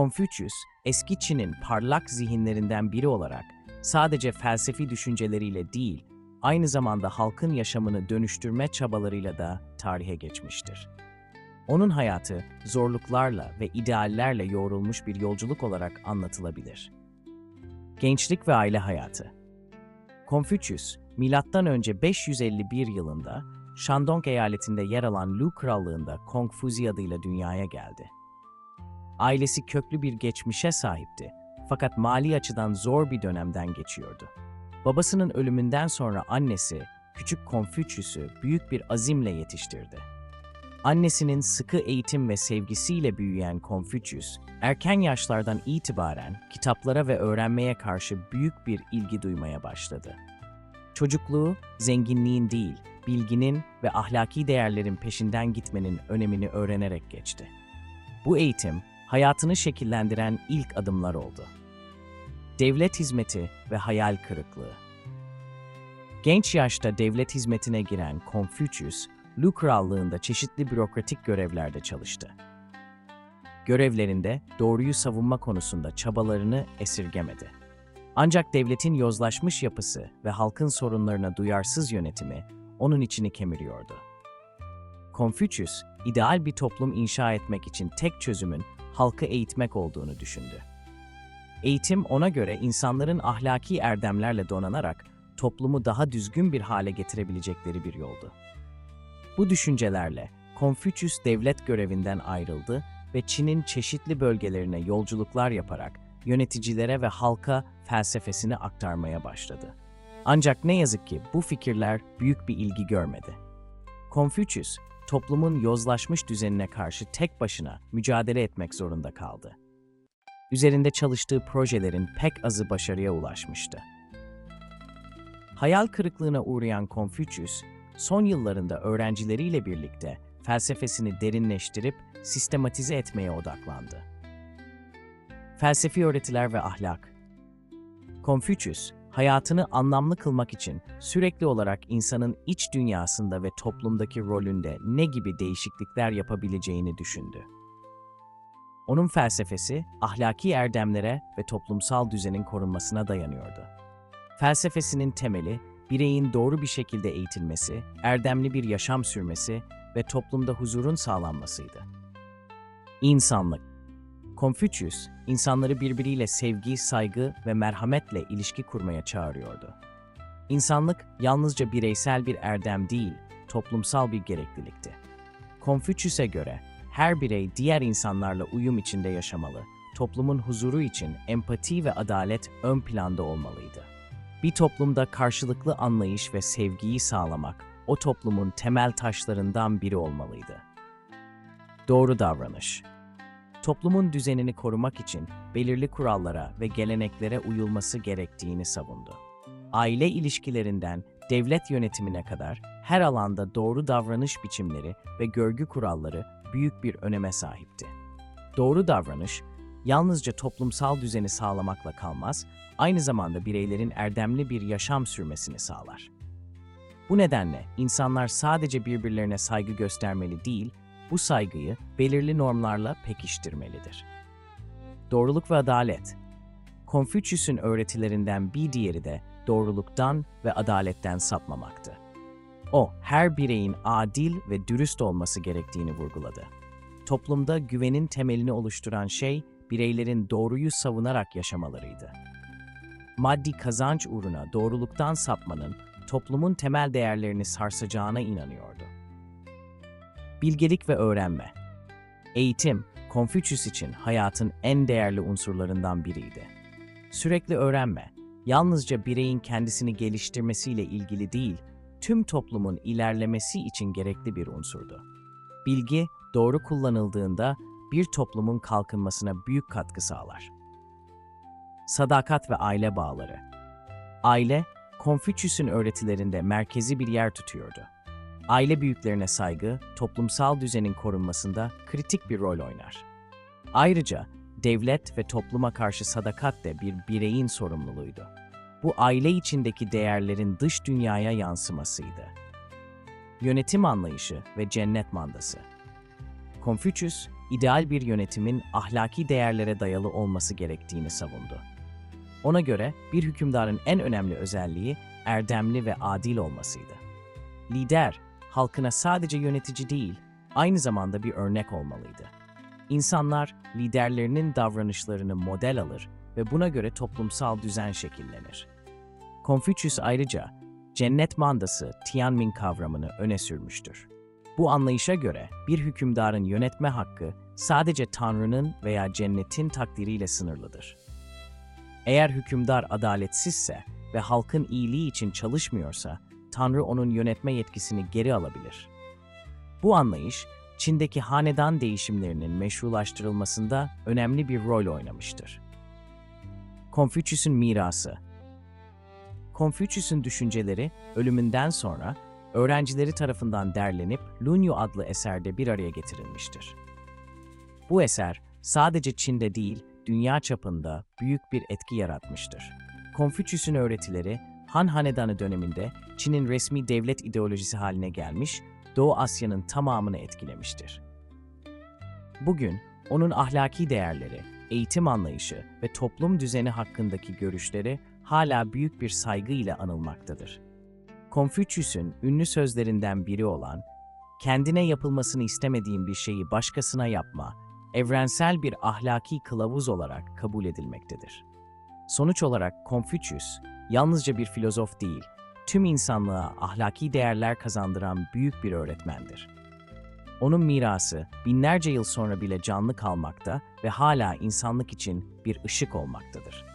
Konfüçyüs, eski Çin'in parlak zihinlerinden biri olarak sadece felsefi düşünceleriyle değil, aynı zamanda halkın yaşamını dönüştürme çabalarıyla da tarihe geçmiştir. Onun hayatı zorluklarla ve ideallerle yoğrulmuş bir yolculuk olarak anlatılabilir. Gençlik ve aile hayatı Konfüçyüs, M.Ö. 551 yılında Shandong eyaletinde yer alan Lu Krallığında Kongfuzi adıyla dünyaya geldi. Ailesi köklü bir geçmişe sahipti fakat mali açıdan zor bir dönemden geçiyordu. Babasının ölümünden sonra annesi, küçük Konfüçyüs'ü büyük bir azimle yetiştirdi. Annesinin sıkı eğitim ve sevgisiyle büyüyen Konfüçyüs, erken yaşlardan itibaren kitaplara ve öğrenmeye karşı büyük bir ilgi duymaya başladı. Çocukluğu, zenginliğin değil, bilginin ve ahlaki değerlerin peşinden gitmenin önemini öğrenerek geçti. Bu eğitim, hayatını şekillendiren ilk adımlar oldu. Devlet hizmeti ve hayal kırıklığı Genç yaşta devlet hizmetine giren Konfüçyüs, Lu Krallığında çeşitli bürokratik görevlerde çalıştı. Görevlerinde doğruyu savunma konusunda çabalarını esirgemedi. Ancak devletin yozlaşmış yapısı ve halkın sorunlarına duyarsız yönetimi onun içini kemiriyordu. Konfüçyüs, ideal bir toplum inşa etmek için tek çözümün halkı eğitmek olduğunu düşündü. Eğitim ona göre insanların ahlaki erdemlerle donanarak toplumu daha düzgün bir hale getirebilecekleri bir yoldu. Bu düşüncelerle Konfüçyüs devlet görevinden ayrıldı ve Çin'in çeşitli bölgelerine yolculuklar yaparak yöneticilere ve halka felsefesini aktarmaya başladı. Ancak ne yazık ki bu fikirler büyük bir ilgi görmedi. Konfüçyüs, toplumun yozlaşmış düzenine karşı tek başına mücadele etmek zorunda kaldı. Üzerinde çalıştığı projelerin pek azı başarıya ulaşmıştı. Hayal kırıklığına uğrayan Konfüçyüs, son yıllarında öğrencileriyle birlikte felsefesini derinleştirip sistematize etmeye odaklandı. Felsefi öğretiler ve ahlak Konfüçyüs, hayatını anlamlı kılmak için sürekli olarak insanın iç dünyasında ve toplumdaki rolünde ne gibi değişiklikler yapabileceğini düşündü. Onun felsefesi ahlaki erdemlere ve toplumsal düzenin korunmasına dayanıyordu. Felsefesinin temeli bireyin doğru bir şekilde eğitilmesi, erdemli bir yaşam sürmesi ve toplumda huzurun sağlanmasıydı. İnsanlık Konfüçyüs, insanları birbiriyle sevgi, saygı ve merhametle ilişki kurmaya çağırıyordu. İnsanlık yalnızca bireysel bir erdem değil, toplumsal bir gereklilikti. Konfüçyüs'e göre her birey diğer insanlarla uyum içinde yaşamalı, toplumun huzuru için empati ve adalet ön planda olmalıydı. Bir toplumda karşılıklı anlayış ve sevgiyi sağlamak o toplumun temel taşlarından biri olmalıydı. Doğru davranış toplumun düzenini korumak için belirli kurallara ve geleneklere uyulması gerektiğini savundu. Aile ilişkilerinden devlet yönetimine kadar her alanda doğru davranış biçimleri ve görgü kuralları büyük bir öneme sahipti. Doğru davranış, yalnızca toplumsal düzeni sağlamakla kalmaz, aynı zamanda bireylerin erdemli bir yaşam sürmesini sağlar. Bu nedenle insanlar sadece birbirlerine saygı göstermeli değil, bu saygıyı belirli normlarla pekiştirmelidir. Doğruluk ve adalet Konfüçyüs'ün öğretilerinden bir diğeri de doğruluktan ve adaletten sapmamaktı. O, her bireyin adil ve dürüst olması gerektiğini vurguladı. Toplumda güvenin temelini oluşturan şey, bireylerin doğruyu savunarak yaşamalarıydı. Maddi kazanç uğruna doğruluktan sapmanın toplumun temel değerlerini sarsacağına inanıyordu. Bilgelik ve öğrenme. Eğitim, Konfüçyüs için hayatın en değerli unsurlarından biriydi. Sürekli öğrenme, yalnızca bireyin kendisini geliştirmesiyle ilgili değil, tüm toplumun ilerlemesi için gerekli bir unsurdu. Bilgi, doğru kullanıldığında bir toplumun kalkınmasına büyük katkı sağlar. Sadakat ve aile bağları. Aile, Konfüçyüs'ün öğretilerinde merkezi bir yer tutuyordu aile büyüklerine saygı, toplumsal düzenin korunmasında kritik bir rol oynar. Ayrıca devlet ve topluma karşı sadakat de bir bireyin sorumluluğuydu. Bu aile içindeki değerlerin dış dünyaya yansımasıydı. Yönetim anlayışı ve cennet mandası. Konfüçyüs, ideal bir yönetimin ahlaki değerlere dayalı olması gerektiğini savundu. Ona göre bir hükümdarın en önemli özelliği erdemli ve adil olmasıydı. Lider, halkına sadece yönetici değil, aynı zamanda bir örnek olmalıydı. İnsanlar liderlerinin davranışlarını model alır ve buna göre toplumsal düzen şekillenir. Konfüçyüs ayrıca cennet mandası Tianmin kavramını öne sürmüştür. Bu anlayışa göre bir hükümdarın yönetme hakkı sadece Tanrı'nın veya cennetin takdiriyle sınırlıdır. Eğer hükümdar adaletsizse ve halkın iyiliği için çalışmıyorsa, Tanrı onun yönetme yetkisini geri alabilir. Bu anlayış, Çin'deki hanedan değişimlerinin meşrulaştırılmasında önemli bir rol oynamıştır. Konfüçyüs'ün mirası Konfüçyüs'ün düşünceleri ölümünden sonra öğrencileri tarafından derlenip Lunyu adlı eserde bir araya getirilmiştir. Bu eser sadece Çin'de değil, dünya çapında büyük bir etki yaratmıştır. Konfüçyüs'ün öğretileri Han Hanedanı döneminde Çin'in resmi devlet ideolojisi haline gelmiş, Doğu Asya'nın tamamını etkilemiştir. Bugün onun ahlaki değerleri, eğitim anlayışı ve toplum düzeni hakkındaki görüşleri hala büyük bir saygı ile anılmaktadır. Konfüçyüs'ün ünlü sözlerinden biri olan, kendine yapılmasını istemediğin bir şeyi başkasına yapma, evrensel bir ahlaki kılavuz olarak kabul edilmektedir. Sonuç olarak Konfüçyüs, yalnızca bir filozof değil, tüm insanlığa ahlaki değerler kazandıran büyük bir öğretmendir. Onun mirası binlerce yıl sonra bile canlı kalmakta ve hala insanlık için bir ışık olmaktadır.